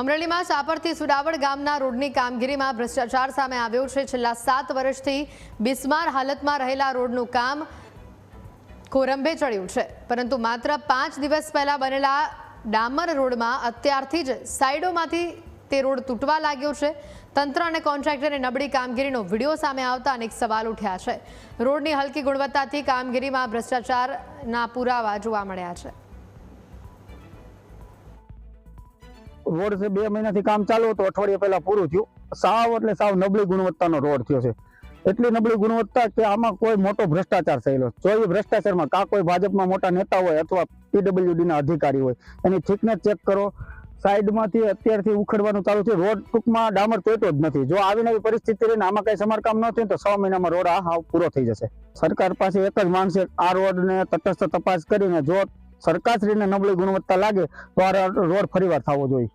અમરેલીમાં સાપરથી સુડાવડ ગામના રોડની કામગીરીમાં ભ્રષ્ટાચાર સામે આવ્યો છે. છેલ્લા સાત વર્ષથી બિસ્માર હાલતમાં રહેલા રોડનું કામ કોરંભે ચડ્યું છે. પરંતુ માત્ર પાંચ દિવસ પહેલા બનેલા ડામર રોડમાં અત્યારથી જ સાઈડોમાંથી તે રોડ તૂટવા લાગ્યો છે. તંત્ર અને કોન્ટ્રાક્ટરની નબળી કામગીરીનો વીડિયો સામે આવતા અનેક સવાલ ઉઠ્યા છે. રોડની હલકી ગુણવત્તાથી કામગીરીમાં ભ્રષ્ટાચારના પુરાવા જોવા મળ્યા છે. રોડ છે બે મહિનાથી કામ ચાલુ હતું, અઠવાડિયા પહેલા પૂરું થયું. સાવ એટલે સાવ નબળી ગુણવત્તાનો રોડ થયો છે. એટલી નબળી ગુણવત્તા કે આમાં કોઈ મોટો ભ્રષ્ટાચાર થયેલો. જો એ ભ્રષ્ટાચારમાં કાં કોઈ ભાજપમાં મોટા નેતા હોય અથવા પીડબ્લ્યુડીના અધિકારી હોય, એની થિકનેસ ચેક કરો. સાઈડમાંથી અત્યારથી ઉખડવાનું ચાલુ છે. રોડ ટૂંકમાં ડામર ચોટ્યો જ નથી. જો આવી નવી પરિસ્થિતિ રહીને આમાં કઈ સમારકામ ન થયું તો છ મહિનામાં રોડ આ પૂરો થઈ જશે. સરકાર પાસે એક જ માંગ આ રોડને તટસ્થ તપાસ કરીને જો સરકારશ્રીને નબળી ગુણવત્તા લાગે તો આ રોડ ફરીવાર થવો જોઈએ.